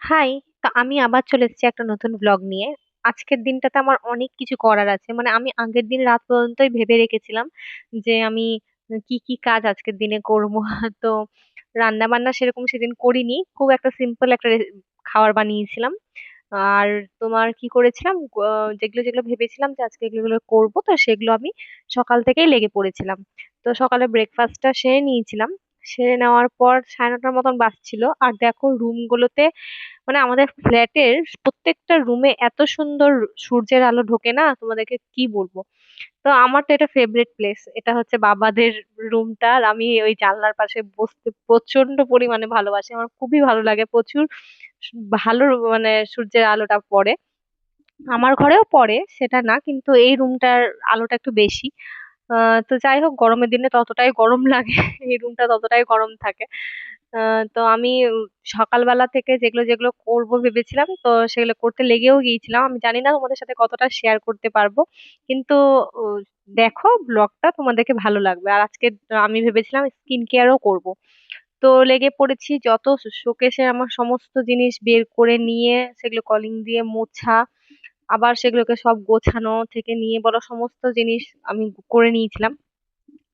High তা আমি আবার চলে এসেছি একটা নতুন ব্লগ নিয়ে। আজকের দিনটাতে আমার অনেক কিছু করার আছে। মানে আমি আগের দিন রাত পর্যন্তই ভেবে রেখেছিলাম যে আমি কি কি কাজ আজকের দিনে করব। তো রান্না বান্না সেরকম সেদিন করিনি। খুব একটা সিম্পল একটা খাবার বানিয়েছিলাম। আর তোমার কি করেছিলাম? যেগুলো যেগুলো ভেবেছিলাম যে আজকে এগুলো করব, তো সেগুলো আমি সকাল থেকেই লেগে পড়েছিলাম। তো সকালে ব্রেকফাস্টটা সেরে নিয়েছিলাম। সেরে নেওয়ার পর সাড়ে নটার মতন বাজছিল আর দেখো রুম গুলোতে মানে আমাদের ফ্ল্যাটের প্রত্যেকটা রুমে এত সুন্দর সূর্যের আলো ঢোকে না, তোমাদেরকে কি বলব? তো আমার তো এটা ফেভারিট প্লেস এটা হচ্ছে বাবাদের রুমটা আর আমি ওই জানলার পাশে বসতে প্রচণ্ড পরিমাণে ভালোবাসি, আমার খুবই ভালো লাগে, প্রচুর ভালো মানে সূর্যের আলোটা পড়ে। আমার ঘরেও পড়ে, সেটা না, কিন্তু এই রুমটার আলোটা একটু বেশি। তো যাই হোক গরমের দিনে ততটাই গরম লাগে, এই রুমটা ততটাই গরম থাকে। তো আমি সকালবেলা থেকে যেগুলো যেগুলো করব ভেবেছিলাম, তো সেগুলো করতে লেগেও গিয়েছিলাম। আমি জানি না তোমাদের সাথে কতটা শেয়ার করতে পারব, কিন্তু দেখো ব্লগটা তোমাদেরকে ভালো লাগবে। আর আজকে আমি ভেবেছিলাম স্কিন কেয়ারও করব। তো লেগে পড়েছি যত শোকেসে আমার সমস্ত জিনিস বের করে নিয়ে, সেগুলো কলিং দিয়ে মোছা আবার সেগুলোকে সব গোছানো থেকে নিয়ে বলো সমস্ত জিনিস আমি করে নিয়েছিলাম।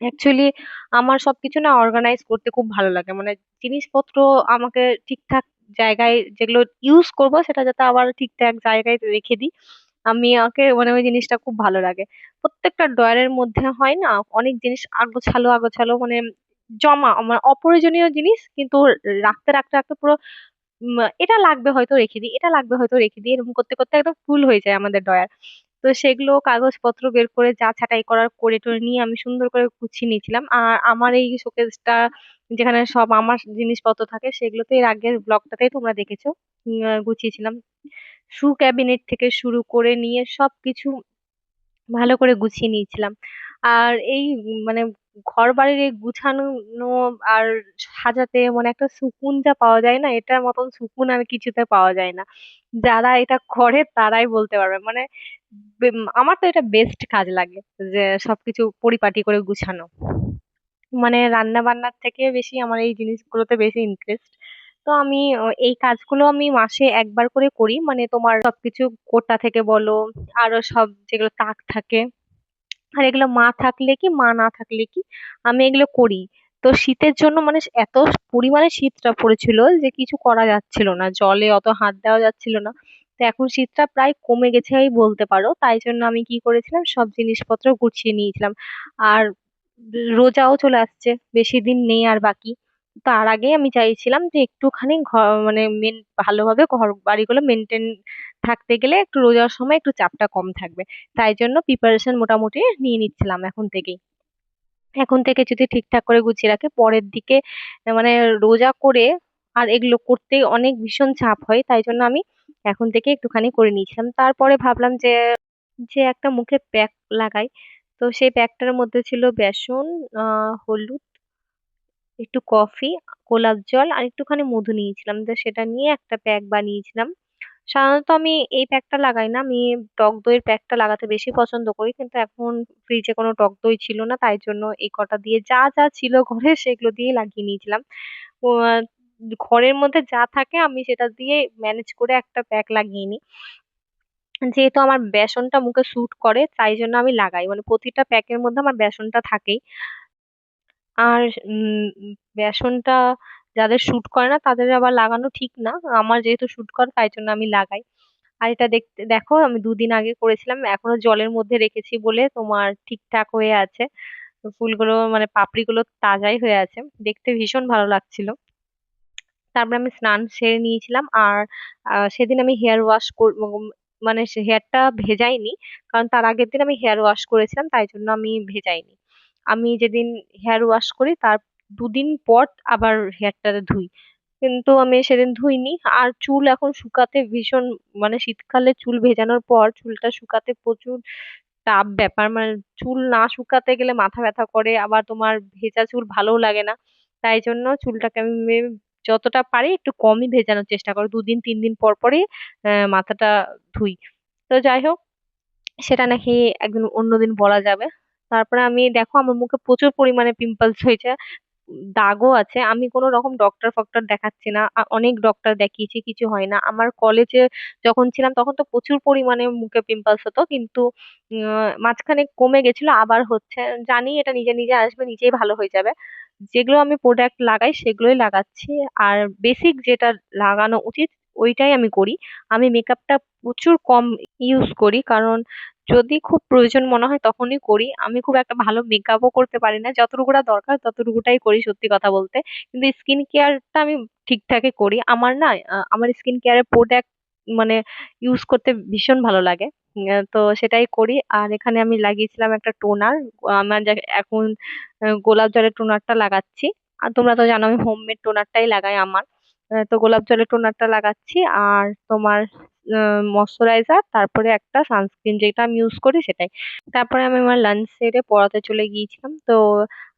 অ্যাকচুয়ালি আমার সবকিছু না অর্গানাইজ করতে খুব ভালো লাগে। মানে জিনিসপত্র আমাকে ঠিকঠাক জায়গায় যেগুলো ইউজ করব সেটা যাতে আবার ঠিকঠাক জায়গায় রেখে দিই। আমি আমাকে মানে ওই জিনিসটা খুব ভালো লাগে। প্রত্যেকটা ড্রয়ারের মধ্যে হয় না, অনেক জিনিস আগোছালো আগোছালো মানে জমা আমার অপ্রয়োজনীয় জিনিস কিন্তু রাখতে রাখতে রাখতে পুরো এটা লাগবে হয়তো রেখে দিই, এটা লাগবে হয়তো রেখে দিই, এরকম করতে করতে একদম ফুল হয়ে যায় আমাদের ড্রয়ার তো সেগুলো কাগজপত্র বের করে যা ছাঁটাই করার করে টরে নিয়ে আমি সুন্দর করে গুছিয়ে নিয়েছিলাম। আর আমার এই শোকেসটা যেখানে সব আমার জিনিসপত্র থাকে সেগুলো তো এর আগের ব্লগটাতেই তোমরা দেখেছ। গুছিয়েছিলাম। শু ক্যাবিনেট থেকে শুরু করে নিয়ে সবকিছু ভালো করে গুছিয়ে নিয়েছিলাম। আর এই মানে ঘর বাড়ির এই গুছানো আর সাজাতে মানে একটা সুকুন যা পাওয়া যায় না, এটার মতন সুকুন আর কিছুতে পাওয়া যায় না। যারা এটা করে তারাই বলতে পারবে। মানে আমার তো এটা বেস্ট কাজ লাগে যে সবকিছু পরিপাটি করে গুছানো। মানে রান্না বান্নার থেকে বেশি আমার এই জিনিসগুলোতে বেশি ইন্টারেস্ট তো আমি, এই কাজগুলো আমি মাসে একবার করে করি। মানে তোমার সবকিছু কোটা থেকে বলো, আরও সব যেগুলো তাক থাকে আর এগুলো মা থাকলে কি, মা না থাকলে কি, আমি এগুলো করি। তো শীতের জন্য মানে এত পরিমাণে শীতটা পড়েছিল যে কিছু করা যাচ্ছিল না, জলে অত হাত দেওয়া যাচ্ছিল না। তো এখন শীতটা প্রায় কমে গেছেই বলতে পারো। তাই জন্য আমি কি করেছিলাম, সব জিনিসপত্র গুছিয়ে নিয়েছিলাম। আর রোজাও চলে আসছে, বেশি দিন নেই আর বাকি। তার আগে আমি চাইছিলাম যে একটুখানি ঘর মানে মেন ভালোভাবে ঘর, বাড়িগুলো মেনটেন থাকতে গেলে একটু রোজার সময় একটু চাপটা কম থাকবে। তাই জন্য প্রিপারেশন মোটামুটি নিয়ে নিচ্ছিলাম এখন থেকেই। এখন থেকে যদি ঠিকঠাক করে গুছিয়ে রাখে, পরের দিকে মানে রোজা করে আর এগুলো করতে অনেক ভীষণ চাপ হয়, তাই জন্য আমি এখন থেকে একটুখানি করে নিয়েছিলাম। তারপরে ভাবলাম যে যে একটা মুখে প্যাক লাগাই। তো সেই প্যাকটার মধ্যে ছিল বেসন হলুদ, একটু কফি, গোলাপ জল আর একটুখানি মধু নিয়েছিলাম। তো সেটা নিয়ে একটা প্যাক বানিয়েছিলাম। সাধারণত আমি এই প্যাকটা লাগাই না। আমি টক দইয়ের প্যাকটা লাগাতে বেশি পছন্দ করি। কিন্তু এখন ফ্রিজে কোনো টক দই ছিল না, তাই জন্য এই কটা দিয়ে যা যা ছিল ঘরে সেগুলো দিয়ে লাগিয়ে নিয়েছিলাম। ঘরের মধ্যে যা থাকে আমি সেটা দিয়ে ম্যানেজ করে একটা প্যাক লাগিয়ে নিই। যেহেতু আমার বেসনটা মুখে স্যুট করে, তাই জন্য আমি লাগাই। মানে প্রতিটা প্যাকের মধ্যে আমার বেসনটা থাকেই। আর, উম, বেসনটা যাদের শুট করে না, তাদের আবার লাগানো ঠিক না। আমার যেহেতু শুট করে, তাই জন্য আমি লাগাই। আর এটা দেখতে, দেখো, আমি দুদিন আগে করেছিলাম, এখনও জলের মধ্যে রেখেছি বলে তোমার ঠিকঠাক হয়ে আছে। ফুলগুলো মানে পাপড়িগুলো তাজাই হয়ে আছে। দেখতে ভীষণ ভালো লাগছিল। তারপরে আমি স্নান সেরে নিয়েছিলাম আর সেদিন আমি হেয়ার ওয়াশ মানে হেয়ারটা ভেজাইনি, কারণ তার আগের দিন আমি হেয়ার ওয়াশ করেছিলাম, তাই জন্য আমি ভেজাইনি। আমি যেদিন হেয়ার ওয়াশ করি, তার দুদিন পর আবার হেয়ারটা ধুই। কিন্তু আমি সেদিন ধুইনি। আর চুল এখন শুকাতে ভীষণ মানে শীতকালে চুল ভেজানোর পর চুলটা শুকাতে প্রচুর টাফ ব্যাপার। মানে চুল না শুকাতে গেলে মাথা ব্যথা করে, আবার তোমার ভেজা চুল ভালোও লাগে না। তাই জন্য চুলটাকে আমি যতটা পারি একটু কমই ভেজানোর চেষ্টা করি। দুদিন, তিন দিন পর পরই মাথাটা ধুই। তো যাই হোক, সেটা নাকি একদিন অন্যদিন বলা যাবে। তারপরে আমি, দেখো আমার মুখে প্রচুর পরিমাণে পিম্পলস হয়েছে। দাগও আছে। আমি কোনো রকম ডক্টর ফক্টর দেখাচ্ছি না। অনেক ডক্টর দেখিয়েছি, কিছু হয় না। আমার কলেজে যখন ছিলাম তখন তো প্রচুর পরিমাণে মুখে পিম্পলস হতো। কিন্তু মাঝখানে কমে গেছিল, আবার হচ্ছে। জানি এটা নিজে নিজে আসবে, নিজেই ভালো হয়ে যাবে। যেগুলো আমি প্রোডাক্ট লাগাই, সেগুলোই লাগাচ্ছি। আর বেসিক যেটা লাগানো উচিত, ওইটাই আমি করি। আমি মেকআপটা প্রচুর কম ইউজ করি। কারণ যদি খুব প্রয়োজন মনে হয় তখনই করি। আমি খুব একটা ভালো মেকআপও করতে পারি না। যতটুকুটা দরকার ততটুকুটাই করি সত্যি কথা বলতে। কিন্তু স্কিন কেয়ারটা আমি ঠিকঠাকই করি। আমার না আমার স্কিন কেয়ারের প্রোডাক্ট মানে ইউজ করতে ভীষণ ভালো লাগে। তো সেটাই করি। আর এখানে আমি লাগিয়েছিলাম একটা টোনার আমার এখন গোলাপ জলের টোনারটা লাগাচ্ছি। আর তোমরা তো জানো আমি হোমমেড টোনারটাই লাগাই আমার। তো গোলাপ জলের টোনারটা লাগাচ্ছি। আর তোমার ময়শ্চারাইজার তারপরে একটা সানস্ক্রিন যেটা আমি ইউজ করি সেটাই। তারপরে আমি আমার লাঞ্চ সেরে পড়াতে চলে গিয়েছিলাম। তো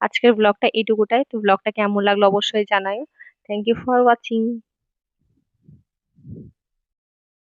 আজকের ব্লগটা এইটুকুটাই। তো ব্লগটা কেমন লাগল অবশ্যই জানাই থ্যাংক ইউ ফর ওয়াচিং